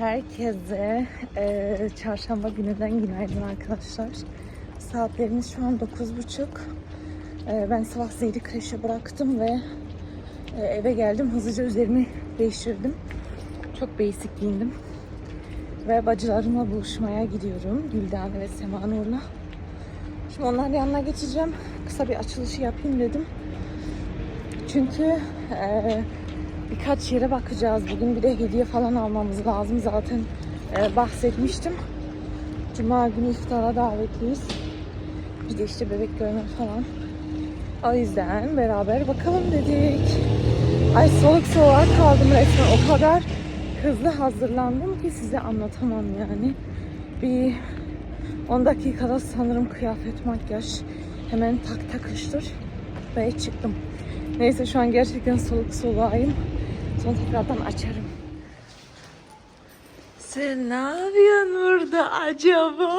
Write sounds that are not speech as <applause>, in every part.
Herkese eee, çarşamba gününden günaydın arkadaşlar. Saatlerimiz şu an 9.30. Eee, ben sabah Zeyri kreşe bıraktım ve eee, eve geldim. Hızlıca üzerimi değiştirdim. Çok basic giyindim. Ve bacılarımla buluşmaya gidiyorum. Gülden ve Sema Nur'la. Şimdi onların yanına geçeceğim. Kısa bir açılışı yapayım dedim. Çünkü eee, birkaç yere bakacağız. Bugün bir de hediye falan almamız lazım. Zaten eee, bahsetmiştim. Cuma günü iftara davetliyiz. Bir de işte bebek görme falan. O yüzden beraber bakalım dedik. Ay soluk soluğa kaldım resmen. O kadar hızlı hazırlandım ki size anlatamam yani. Bir 10 dakikada sanırım kıyafet, makyaj hemen tak takıştır ve çıktım. Neyse şu an gerçekten soluk soluğayım. Sonra tekrardan açarım. Sen ne yapıyorsun burada acaba?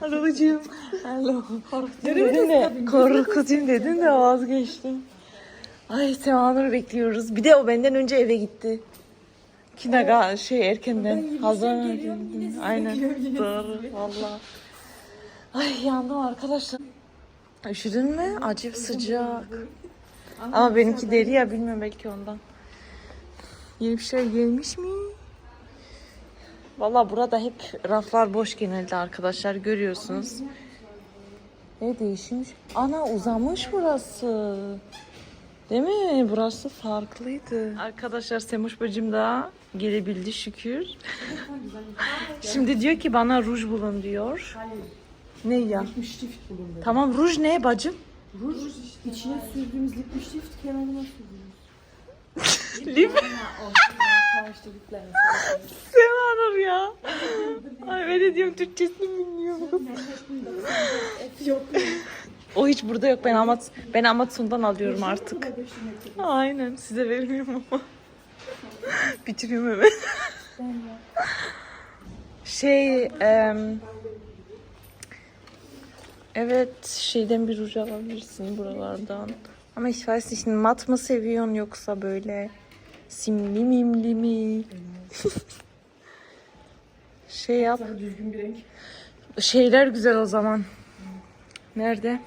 Hallocuğum. Hello. Korkutayım dedin de, korkutayım dedin de vazgeçtim. Ay Semanur'u bekliyoruz. Bir de o benden önce eve gitti. Kinaga şey erkenden hazır. Aynen. Doğru valla. Ay yandım arkadaşlar. Üşüdün mü? Acayip sıcak. Ama benimki deri ya bilmiyorum belki ondan. Yeni bir şey gelmiş mi? Valla burada hep raflar boş genelde arkadaşlar görüyorsunuz. Ne değişmiş? Ana uzamış burası. Değil mi? Burası farklıydı. Arkadaşlar Semuş bacım da gelebildi şükür. <laughs> Şimdi diyor ki bana ruj bulun diyor. Ne ya? Lipstift bulun dedi. Tamam ruj ne bacım? Ruj içine sürdüğümüz lipstift kenarına sürdüğümüz. <laughs> Lip. Lipler. Sevanur ya. Ay ben de diyorum Türkçesini bilmiyorum. Yok. <laughs> O hiç burada yok. Ben Amat ben Amatsun'dan alıyorum artık. Aynen. Size vermiyorum ama. <laughs> Bitiriyorum hemen. şey em, Evet şeyden bir ruj alabilirsin buralardan. Ama weiß nicht mat mı seviyorsun yoksa böyle simli mimli mi? <laughs> şey yap. Düzgün bir renk. Şeyler güzel o zaman. Nerede?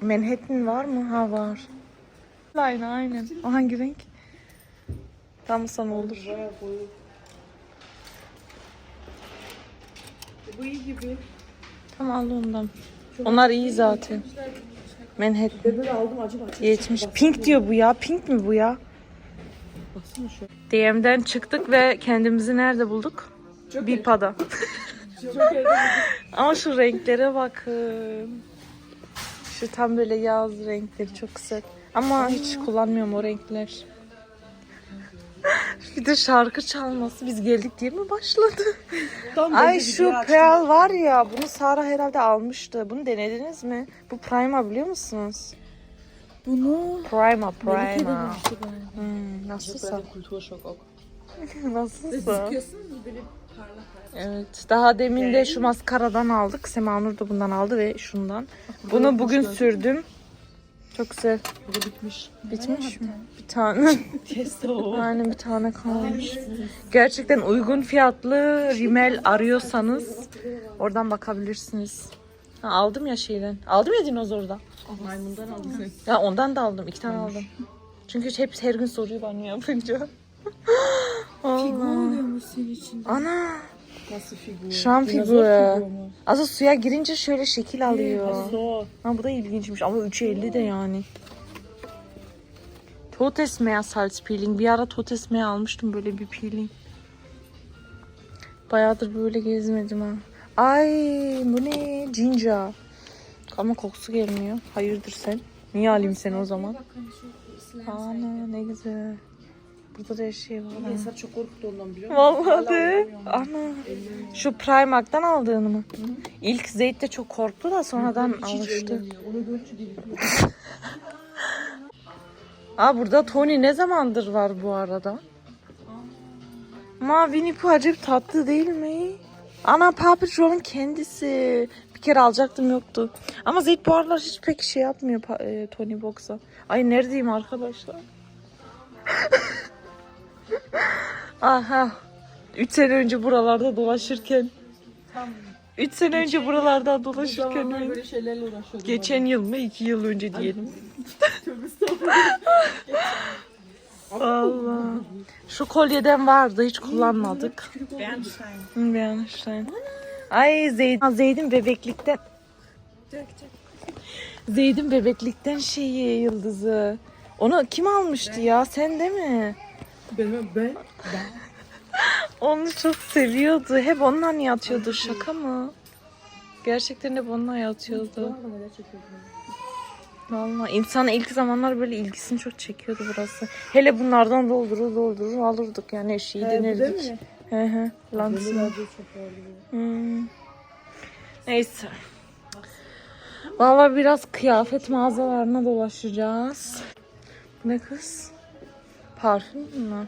Manhattan var mı? Ha var. Aynen aynen. O hangi renk? Tam sana olur. Bayağı boyu. Bu iyi gibi. Tamam al ondan. Onlar iyi zaten. Manhattan. Ben böyle aldım acaba açık. 70. Pink diyor bu ya. Pink mi bu ya? Baksana şu. DM'den çıktık ve kendimizi nerede bulduk? Çok Bipa'da. <laughs> Çok Ama şu renklere bakın. Şu tam böyle yaz renkleri çok güzel. Ama hiç kullanmıyorum o renkler. Bir de şarkı çalması biz geldik diye mi başladı? Tam Ay bence şu video açtım. Pearl var ya bunu Sara herhalde almıştı. Bunu denediniz mi? Bu Prima biliyor musunuz? Bunu Prima Melike Prima. demişti. Hmm, nasılsa. Kulturşok ok. <laughs> Nasılsa. Evet. Daha demin de şu maskaradan aldık. Semanur da bundan aldı ve şundan. Bunu bugün sürdüm. Çok güzel. Bu da bitmiş. Bitmiş mi? Bir tane. <laughs> Aynen bir tane kalmış. Gerçekten uygun fiyatlı rimel arıyorsanız oradan bakabilirsiniz. Ha, aldım ya şeyden. Aldım ya dinozorda. Maymundan aldım sen. Ya ondan da aldım. iki tane aldım. Çünkü hep her gün soruyor bana yapınca. Vallahi. <laughs> oluyormuş senin için. Ana. Nasıl figür? Şam figürü. Aslında suya girince şöyle şekil alıyor. Ha bu da ilginçmiş ama 3.50 de yani. Totesmeer Salz Peeling. Bir ara Totesmeer almıştım böyle bir peeling. Bayağıdır böyle gezmedim ha. Ay bu ne? Ginger. Ama kokusu gelmiyor. Hayırdır sen? Niye alayım seni o zaman? Ana ne güzel. Burada da her şey var. çok korktu ondan biliyor musun? Vallahi de. Ana. Şu Primark'tan aldığını mı? İlk Zeyt de çok korktu da sonradan alıştı. Onu deliriyor. Aa burada Tony ne zamandır var bu arada? Ama Winnie Pooh acayip tatlı değil mi? Ana Paw Patrol'un kendisi. Bir kere alacaktım yoktu. Ama Zeyt bu aralar hiç pek şey yapmıyor pa- e, Tony Box'a. Ay neredeyim arkadaşlar? <laughs> <laughs> Aha. 3 sene önce buralarda dolaşırken. 3 sene önce buralarda dolaşırken. Zamanlar böyle şeylerle uğraşıyordum. Geçen yıl mı? 2 yıl önce diyelim. <laughs> Allah. Şu kolyeden vardı hiç kullanmadık. Hı, Beğenmişler. Ay Zeyd Zeyd'in bebeklikten Zeyd'in bebeklikten şeyi yıldızı. Onu kim almıştı ya? Sen de mi? Ben, ben, Onu çok seviyordu. Hep onunla yatıyordu. Şaka mı? Gerçekten hep onunla yatıyordu. Valla insan ilk zamanlar böyle ilgisini çok çekiyordu burası. Hele bunlardan doldurur doldurur alırdık yani He, değil denirdik. mi? Hı hı. Lansın. Benim çok vardı. Hmm. Neyse. Valla biraz kıyafet mağazalarına dolaşacağız. Ne kız? Parfüm bunlar.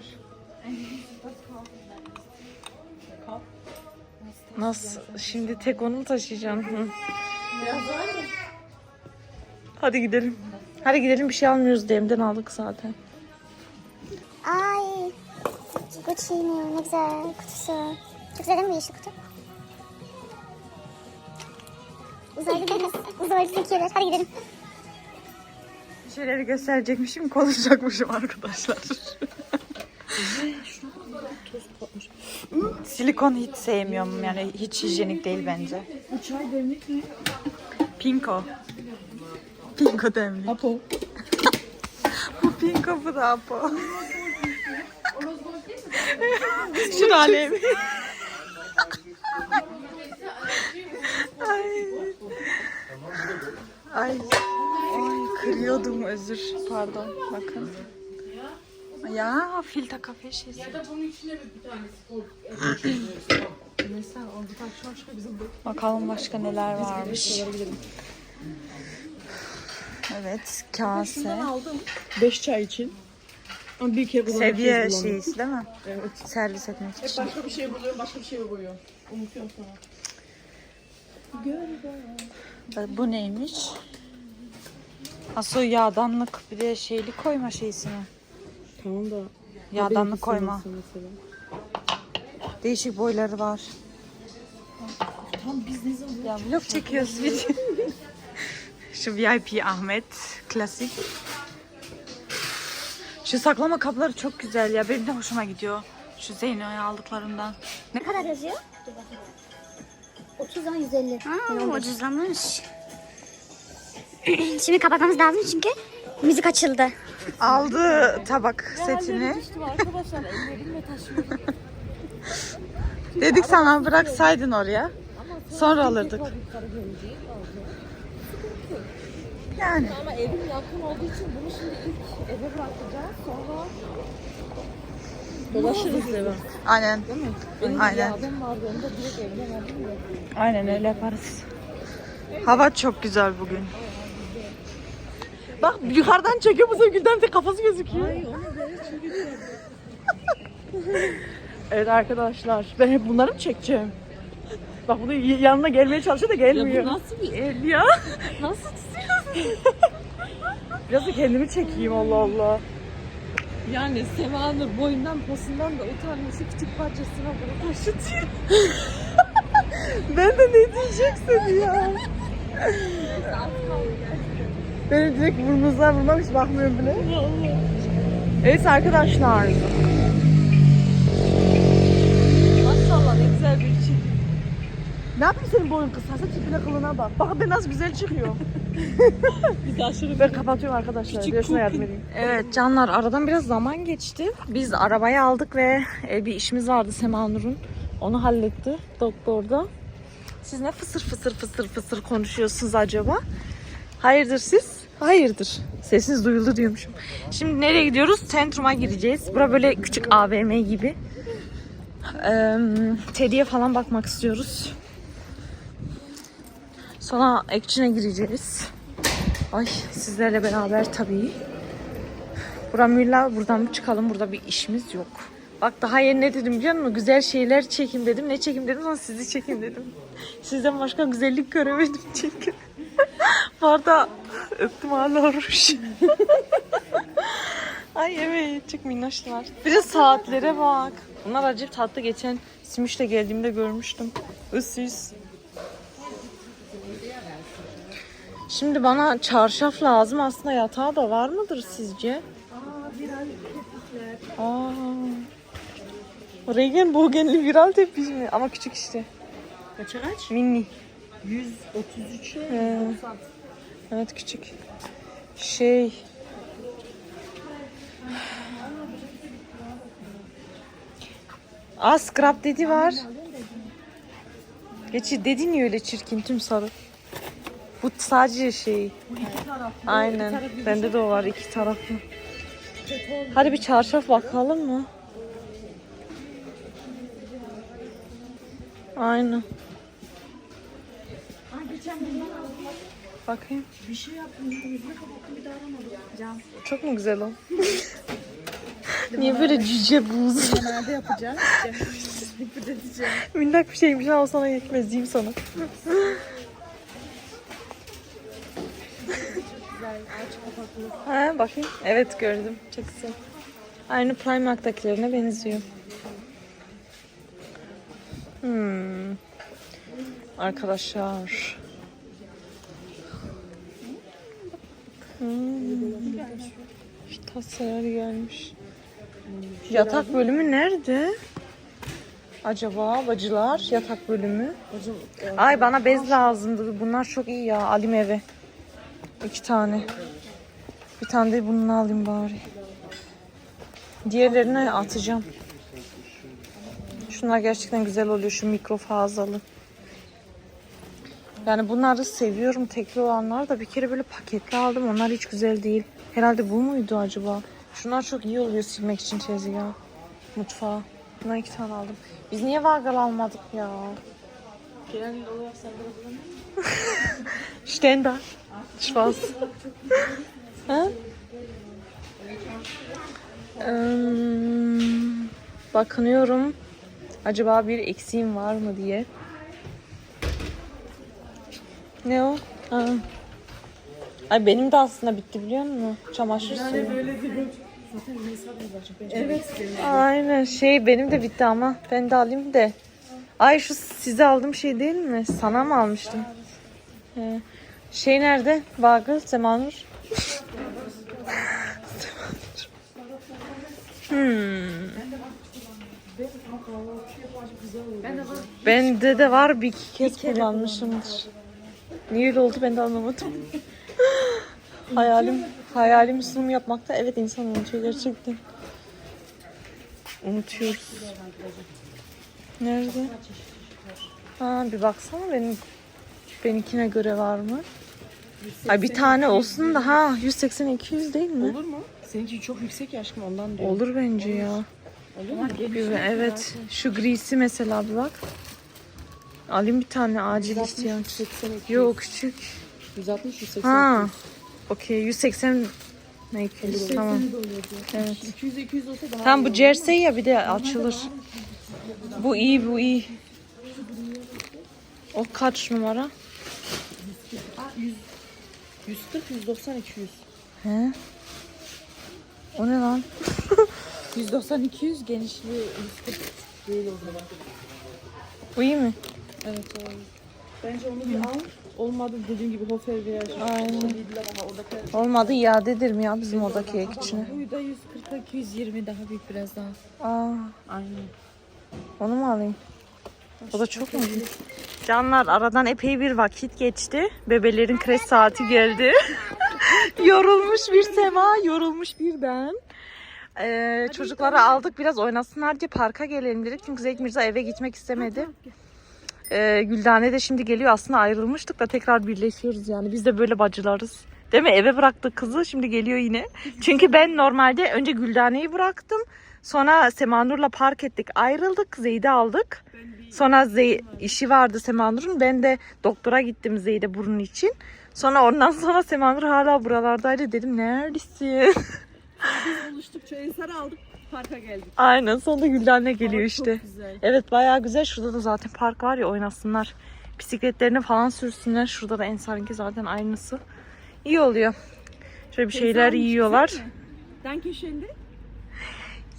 Nasıl? Şimdi tek onu mu taşıyacaksın? Hı. Hadi gidelim. Hadi gidelim bir şey almıyoruz demden aldık zaten. Ay. Gucci'nin ne güzel kutusu. Çok güzel değil mi yeşil kutu? Uzaylı deniz, <laughs> uzaylı tekiyeler. Hadi gidelim. Şeyleri gösterecekmişim konuşacakmışım arkadaşlar. Silikon hiç sevmiyorum yani hiç hijyenik değil bence. Bu çay demlik ne? Pinko. Pinko demlik. Apo. Bu pinko bu da Apo. Şunu alayım. Ay. Ay. Kırıyordum özür. Pardon. Bakın. Ya filtre kafe şişesi. Mesela orada çıkıyor bizim. Bakalım başka neler varmış. Evet, kase. Aldım. 5 çay için. Ama bir kere Seviye şeysi değil mi? Evet. Servis etmek Hep için. başka bir şey buluyorum, başka bir şey buluyorum. Unutuyorum sonra. Bu neymiş? Aso yağdanlık bir de şeyli koyma şeysi mi? Tamam da. Yağdanlık koyma. mesela? Değişik boyları var. Tam biz ne zaman? Ya vlog çekiyoruz biz. <laughs> Şu VIP Ahmet klasik. Şu saklama kapları çok güzel ya. Benim de hoşuma gidiyor. Şu Zeyno'ya aldıklarından. Ne kadar yazıyor? 30'dan 150. Ha, ucuzlamış. Şimdi kapatmamız lazım çünkü müzik açıldı. Aldı tabak setini. Dedik sana bıraksaydın oraya. Sonra alırdık. Yani. Ama evim yakın olduğu için bunu şimdi ilk eve bırakacağız. Sonra dolaşırız eve. Aynen. Benim Aynen. bir abim vardı onu da direkt evden aldım ya. Aynen öyle yaparız. Hava çok güzel bugün. Bak yukarıdan çekiyor bu Gülden de kafası gözüküyor. Ay onu böyle çünkü Evet arkadaşlar ben hep bunları mı çekeceğim? Bak bunu yanına gelmeye çalışıyor da gelmiyor. Ya bu nasıl bir El ya. nasıl tutuyorsun? Biraz da kendimi çekeyim Allah Allah. Yani Sevanur boyundan posundan da utanması küçük parçasına bunu taşıtıyor. Ben de ne diyeceksin ya? Beni direkt burnunuzdan vurmam hiç bakmıyorum bile. Evet arkadaşlar. Maşallah ne güzel bir çift. Ne yapayım senin boyun kısasa tipine kılına bak. Bak ben nasıl güzel çıkıyor. <laughs> Biz aşırı Ben kapatıyorum arkadaşlar. Küçük Bir de şuna Coop'un- yardım edeyim. Evet canlar aradan biraz zaman geçti. Biz arabayı aldık ve e, bir işimiz vardı Sema Nur'un. Onu halletti doktorda. Siz ne fısır fısır fısır fısır konuşuyorsunuz acaba? Hayırdır siz? Hayırdır. Sesiniz duyuldu diyormuşum. Şimdi nereye gidiyoruz? Centrum'a gireceğiz. Bura böyle küçük AVM gibi. Ee, Teddy'ye falan bakmak istiyoruz. Sonra Action'a gireceğiz. Ay sizlerle beraber tabii. Bura Müller buradan mı çıkalım? Burada bir işimiz yok. Bak daha yeni ne dedim biliyor musun? Güzel şeyler çekim dedim. Ne çekim dedim sonra sizi çekim dedim. Sizden başka güzellik göremedim çünkü. Bu arada öptüm hala oruç. <laughs> Ay evet çok minnoşlar. Bir de saatlere bak. Bunlar acayip tatlı. Geçen Simiş'te geldiğimde görmüştüm. Üs Şimdi bana çarşaf lazım. Aslında yatağı da var mıdır sizce? Aa. Regenbogenli viral tepiş mi? Ama küçük işte. Kaça kaç? Mini. 133 Ee, evet küçük. Şey. Aa scrap dedi var. Geçi dedi niye öyle çirkin tüm sarı? Bu sadece şey. Aynen. Bende de o var iki taraflı. Hadi bir çarşaf bakalım mı? Aynen. Bakayım. Bir şey yaptım. Yüzüne kapattım bir daha aramadım. Can. Çok mu güzel o? <laughs> Niye böyle cüce buz? Genelde yapacağım. Bir de diyeceğim. Minnak bir şeymiş ama sana yetmez diyeyim sana. Ha bakayım. Evet gördüm. Çok güzel. Aynı Primark'takilerine benziyor. Hmm. Arkadaşlar. Hmm. Tasarı gelmiş. Yatak bölümü nerede? Acaba bacılar yatak bölümü? Ay bana bez lazımdı. Bunlar çok iyi ya. Alayım eve. İki tane. Bir tane de bunu alayım bari. Diğerlerini atacağım. Şunlar gerçekten güzel oluyor. Şu mikrofazalı. Yani bunları seviyorum tekli olanlar da bir kere böyle paketli aldım. Onlar hiç güzel değil. Herhalde bu muydu acaba? Şunlar çok iyi oluyor silmek için tezgah. Mutfağa. Bundan iki tane aldım. Biz niye vargal almadık ya? gelen oluyor sen Ständer. Spaß. Eee, bakınıyorum. Acaba bir eksiğim var mı diye. Ne o? Ha. Ay benim de aslında bitti biliyor musun? Çamaşır suyu. böyle yapacağım. Evet. Aynen şey benim de bitti ama ben de alayım da. Ay şu size aldığım şey değil mi? Sana mı almıştım? He. Şey nerede? Bagıl, Semanur. <laughs> hmm. Bende de var bir iki kez kullanmışımdır. Niye öyle oldu ben de anlamadım. <laughs> hayalim hayalim sunum yapmakta evet insan unutuyor gerçekten. Unutuyoruz. Nerede? Ha bir baksana benim benimkine göre var mı? Ay bir tane olsun da ha 180 200 değil mi? Olur mu? Seninki çok yüksek ya aşkım ondan diyor. Olur bence ya. Olur mu? Evet. Şu grisi mesela bir bak. Alayım bir tane acil istiyorum. 180 Yok küçük. 160 180. Ha. Okey 180 ne 200 tamam. Evet. 200 200 olsa daha Tam bu jersey ya bir de açılır. Bu iyi bu iyi. O kaç numara? Aa, 100 140 190 200. He? O ne lan? <laughs> 190 200 genişliği 140 değil o zaman. Bu iyi mi? Evet o. Bence onu bir al. Olmadı dediğim gibi hofer veya şey. Aynen. Olmadı iade ederim ya bizim oradaki ek içine. Bu da 140 220 daha büyük biraz daha. Aa, Aynen. onu mu alayım? O da çok mu büyük? Canlar aradan epey bir vakit geçti. Bebelerin kreş saati geldi. <laughs> yorulmuş bir Sema, yorulmuş bir ben. Ee, çocukları aldık biraz oynasınlar diye parka gelelim dedik. Çünkü Zeyk Mirza eve gitmek istemedi. Ee, Güldane de şimdi geliyor. Aslında ayrılmıştık da tekrar birleşiyoruz yani. Biz de böyle bacılarız. Değil mi? Eve bıraktık kızı. Şimdi geliyor yine. <laughs> Çünkü ben normalde önce Güldane'yi bıraktım. Sonra Semanur'la park ettik. Ayrıldık. Zeyd'i aldık. Sonra Zey işi vardı Semanur'un. Ben de doktora gittim Zeyd'e burun için. Sonra ondan sonra Semanur hala buralardaydı. Dedim neredesin? <laughs> Buluştuk çay eser aldık. parka geldik. Aynen sonunda Gülden'le geliyor Hava işte. Çok güzel. Evet bayağı güzel. Şurada da zaten park var ya oynasınlar. Bisikletlerini falan sürsünler. Şurada da Ensar'ınki zaten aynısı. İyi oluyor. Şöyle bir şeyler almış, yiyorlar. güzel mi? Danke schön de.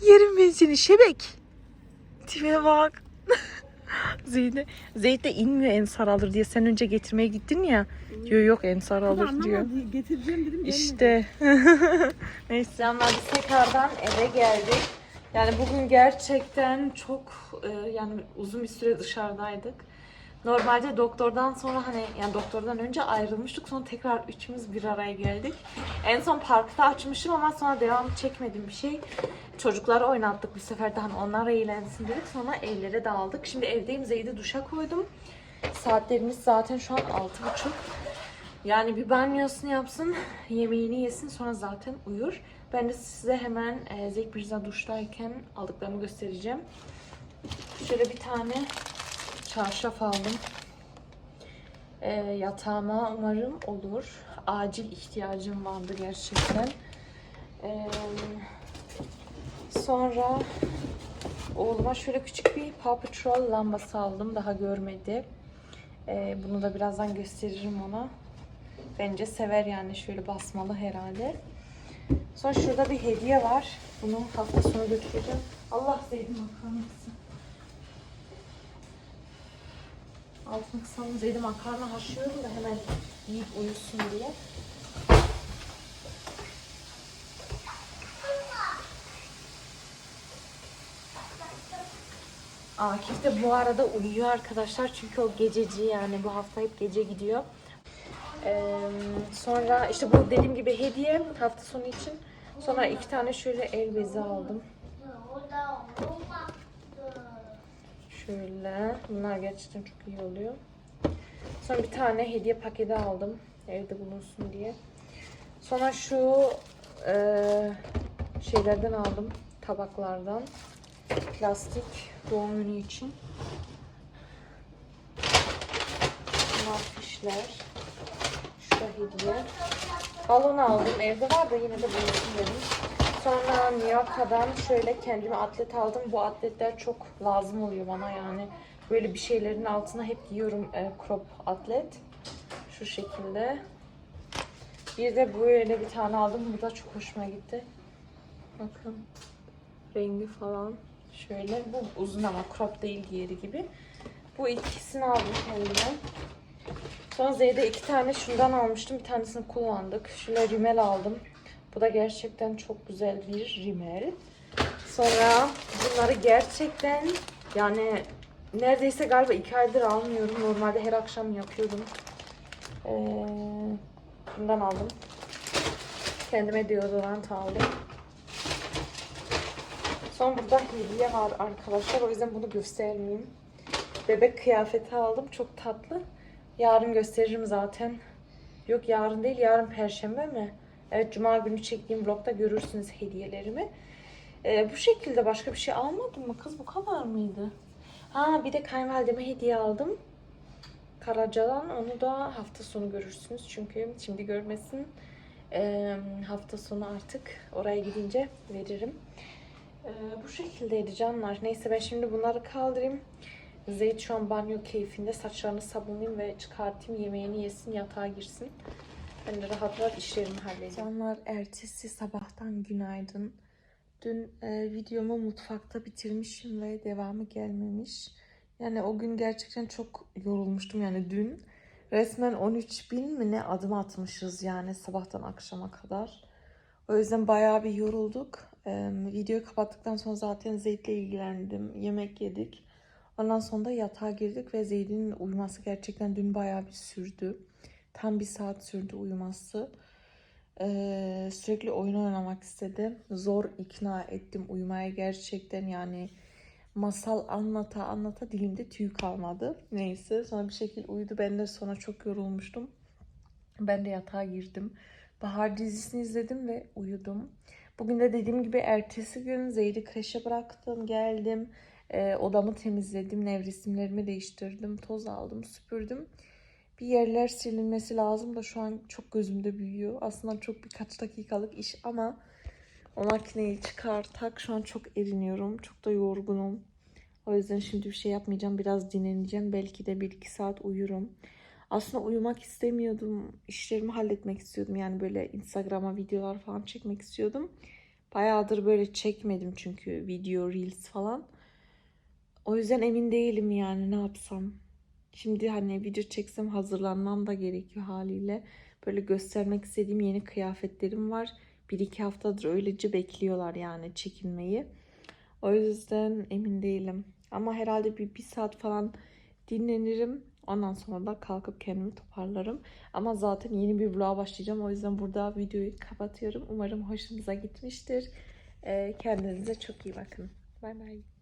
Yerim ben seni şebek. Tipe bak. <laughs> Zeyde, Zeyd de inmiyor Ensar alır diye. Sen önce getirmeye gittin ya. Diyor yok Ensar alır diyor. Getireceğim dedim. İşte. <laughs> Neyse. Canlar biz tekrardan eve geldik. Yani bugün gerçekten çok e, yani uzun bir süre dışarıdaydık. Normalde doktordan sonra hani yani doktordan önce ayrılmıştık. Sonra tekrar üçümüz bir araya geldik. En son parkta açmışım ama sonra devam çekmedim bir şey. Çocukları oynattık bir sefer de hani onlar eğlensin dedik. Sonra evlere dağıldık. Şimdi evdeyim. Zeyd'i duşa koydum. Saatlerimiz zaten şu an altı buçuk. Yani bir banyosunu yapsın, yemeğini yesin sonra zaten uyur. Ben de size hemen e, Zeyt Mirza duştayken aldıklarımı göstereceğim. Şöyle bir tane çarşaf aldım. E, yatağıma umarım olur. Acil ihtiyacım vardı gerçekten. E, sonra oğluma şöyle küçük bir Paw Patrol lambası aldım. Daha görmedi. E, bunu da birazdan gösteririm ona. Bence sever yani şöyle basmalı herhalde. Sonra şurada bir hediye var. Bunu hafta sonu götüreceğim. Allah Zeyd'in makarna Altını kısalım. Zeyd'in makarna haşlıyorum da hemen yiyip uyusun diye. Akif de bu arada uyuyor arkadaşlar. Çünkü o gececi yani bu hafta hep gece gidiyor. Ee, sonra işte bu dediğim gibi hediye hafta sonu için. Sonra iki tane şöyle el bezi aldım. Şöyle. Bunlar gerçekten çok iyi oluyor. Sonra bir tane hediye paketi aldım. Evde bulunsun diye. Sonra şu e, şeylerden aldım. Tabaklardan. Plastik doğum günü için. Bunlar fişler. Şurada hediye. Balon aldım. Evde var da yine de bulunsun dedim. Sonra New York'tan şöyle kendime atlet aldım. Bu atletler çok lazım oluyor bana yani. Böyle bir şeylerin altına hep giyiyorum e, crop atlet. Şu şekilde. Bir de böyle bir tane aldım. Bu da çok hoşuma gitti. Bakın. Rengi falan. Şöyle. Bu uzun ama crop değil diğeri gibi. Bu ikisini aldım kendime. Sonra Z'de iki tane şundan almıştım. Bir tanesini kullandık. Şöyle rimel aldım. Bu da gerçekten çok güzel bir rimel. Sonra bunları gerçekten yani neredeyse galiba iki aydır almıyorum. Normalde her akşam yapıyordum. Ee, bundan aldım. Kendime deodorant aldım. Sonra burada hediye var arkadaşlar. O yüzden bunu göstermeyeyim. Bebek kıyafeti aldım. Çok tatlı. Yarın gösteririm zaten. Yok yarın değil, yarın perşembe mi? Evet, cuma günü çektiğim vlogda görürsünüz hediyelerimi. Ee, bu şekilde başka bir şey almadım mı kız? Bu kadar mıydı? Ha bir de kayınvalideme hediye aldım. Karaca'dan. Onu da hafta sonu görürsünüz. Çünkü şimdi görmesin. Ee, hafta sonu artık oraya gidince veririm. Ee, bu şekildeydi canlar. Neyse ben şimdi bunları kaldırayım. Zeyt şu an banyo keyfinde. Saçlarını sabunlayayım ve çıkartayım. Yemeğini yesin, yatağa girsin. Ben de rahat rahat işlerimi halledeyim. Canlar ertesi sabahtan günaydın. Dün e, videomu mutfakta bitirmişim ve devamı gelmemiş. Yani o gün gerçekten çok yorulmuştum yani dün. Resmen 13 bin mi ne adım atmışız yani sabahtan akşama kadar. O yüzden bayağı bir yorulduk. Ee, videoyu kapattıktan sonra zaten Zeyd'le ilgilendim. Yemek yedik. Ondan sonra da yatağa girdik ve Zeyd'in uyuması gerçekten dün bayağı bir sürdü. Tam bir saat sürdü uyuması. Ee, sürekli oyun oynamak istedi. Zor ikna ettim uyumaya gerçekten yani masal anlata anlata dilimde tüy kalmadı. Neyse sonra bir şekilde uyudu. Ben de sonra çok yorulmuştum. Ben de yatağa girdim. Bahar dizisini izledim ve uyudum. Bugün de dediğim gibi ertesi gün Zeyd'i kreşe bıraktım, geldim. Ee, odamı temizledim, nevresimlerimi değiştirdim, toz aldım, süpürdüm. Bir yerler silinmesi lazım da şu an çok gözümde büyüyor. Aslında çok birkaç dakikalık iş ama O makineyi çıkar tak. Şu an çok eriniyorum. Çok da yorgunum. O yüzden şimdi bir şey yapmayacağım. Biraz dinleneceğim. Belki de 1-2 saat uyurum. Aslında uyumak istemiyordum. İşlerimi halletmek istiyordum. Yani böyle Instagram'a videolar falan çekmek istiyordum. Bayağıdır böyle çekmedim çünkü video, reels falan. O yüzden emin değilim yani ne yapsam. Şimdi hani video çeksem hazırlanmam da gerekiyor haliyle. Böyle göstermek istediğim yeni kıyafetlerim var. Bir iki haftadır öylece bekliyorlar yani çekinmeyi. O yüzden emin değilim. Ama herhalde bir, bir saat falan dinlenirim. Ondan sonra da kalkıp kendimi toparlarım. Ama zaten yeni bir vloga başlayacağım. O yüzden burada videoyu kapatıyorum. Umarım hoşunuza gitmiştir. Ee, kendinize çok iyi bakın. Bay bay.